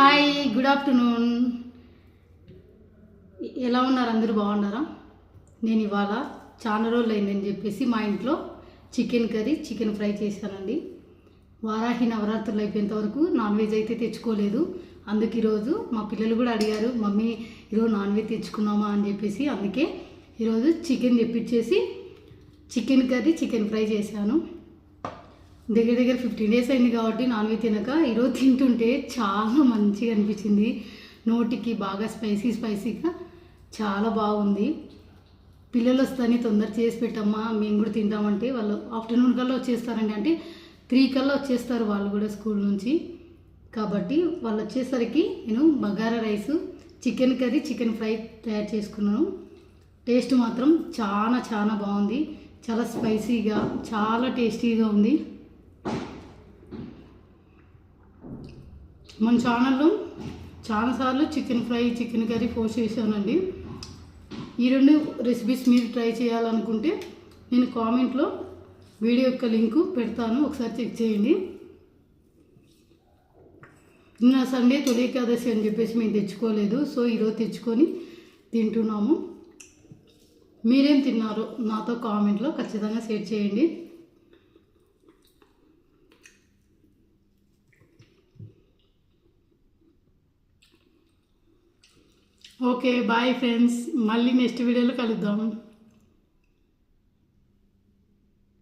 Hi good afternoon ఎలా ఉన్నారు? అందరూ బాగున్నారా? నేను ఇవాళ చాలా రోజులు అయిందని చెప్పేసి మా ఇంట్లో చికెన్ కర్రీ చికెన్ ఫ్రై చేశానండి. వారాహి నవరాత్రులు అయిపోయేంత వరకు నాన్ వెజ్ అయితే తెచ్చుకోలేదు. అందుకు ఈరోజు మా పిల్లలు కూడా అడిగారు మమ్మీ ఈరోజు నాన్ వెజ్ తెచ్చుకున్నామా? అని చెప్పేసి అందుకే ఈరోజు చికెన్ తెప్పించేసి చికెన్ కర్రీ చికెన్ ఫ్రై చేశాను. దగ్గర దగ్గర ఫిఫ్టీన్ డేస్ అయింది కాబట్టి నాన్ వెజ్ తినక ఈరోజు తింటుంటే చాలా మంచిగా అనిపించింది. నోటికి బాగా స్పైసీ స్పైసీగా చాలా బాగుంది. పిల్లలు వస్తాని తొందర చేసి పెట్టమ్మా మేము కూడా తింటామంటే వాళ్ళు ఆఫ్టర్నూన్ కల్లా వచ్చేస్తారండి. అంటే త్రీ కల్లా వచ్చేస్తారు వాళ్ళు కూడా స్కూల్ నుంచి. కాబట్టి వాళ్ళు వచ్చేసరికి నేను bagara rice chicken curry chicken fry తయారు చేసుకున్నాను. టేస్ట్ మాత్రం చాలా చాలా బాగుంది. చాలా స్పైసీగా చాలా టేస్టీగా ఉంది. మన ఛానల్లో చాలాసార్లు chicken fry chicken curry post చేశానండి. ఈ రెండు రెసిపీస్ మీరు ట్రై చేయాలనుకుంటే నేను కామెంట్లో వీడియో యొక్క లింకు పెడతాను. ఒకసారి చెక్ చేయండి. నిన్న సండే తొలి ఏకాదశి అని చెప్పేసి మేము తెచ్చుకోలేదు. సో ఈరోజు తెచ్చుకొని తింటున్నాము. మీరేం తిన్నారో నాతో కామెంట్లో ఖచ్చితంగా షేర్ చేయండి. Okay bye friends. మళ్ళీ నెక్స్ట్ వీడియోలో కలుద్దాం.